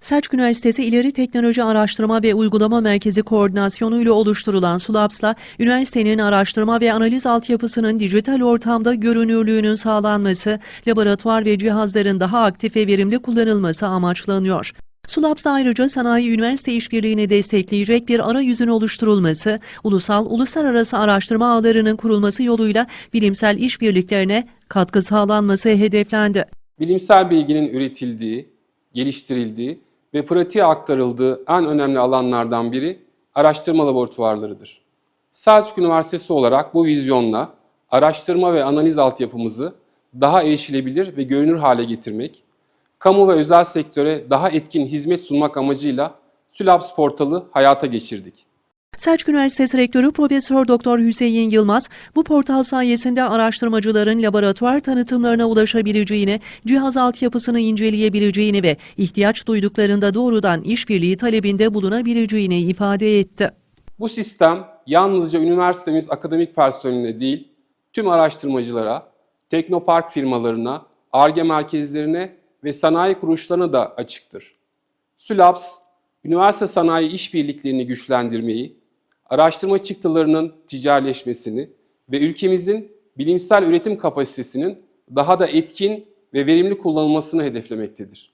Selçuk Üniversitesi İleri Teknoloji Araştırma ve Uygulama Merkezi koordinasyonuyla oluşturulan SULAPS'la üniversitenin araştırma ve analiz altyapısının dijital ortamda görünürlüğünün sağlanması, laboratuvar ve cihazların daha aktif ve verimli kullanılması amaçlanıyor. SULAPS ayrıca sanayi üniversite işbirliğini destekleyecek bir arayüzün oluşturulması, ulusal uluslararası araştırma ağlarının kurulması yoluyla bilimsel işbirliklerine katkı sağlanması hedeflendi. bilimsel bilginin üretildiği, geliştirildiği ve pratiğe aktarıldığı en önemli alanlardan biri araştırma laboratuvarlarıdır. Selçuk Üniversitesi olarak bu vizyonla araştırma ve analiz altyapımızı daha erişilebilir ve görünür hale getirmek, kamu ve özel sektöre daha etkin hizmet sunmak amacıyla Sülabs portalı hayata geçirdik. Selçuk Üniversitesi Rektörü Profesör Doktor Hüseyin Yılmaz, bu portal sayesinde araştırmacıların laboratuvar tanıtımlarına ulaşabileceğini, cihaz altyapısını inceleyebileceğini ve ihtiyaç duyduklarında doğrudan işbirliği talebinde bulunabileceğini ifade etti. Bu sistem yalnızca üniversitemiz akademik personeline değil, tüm araştırmacılara, teknopark firmalarına, ARGE merkezlerine ve sanayi kuruluşlarına da açıktır. SÜLAPS, üniversite sanayi işbirliklerini güçlendirmeyi, araştırma çıktılarının ticaretleşmesini ve ülkemizin bilimsel üretim kapasitesinin daha da etkin ve verimli kullanılmasını hedeflemektedir.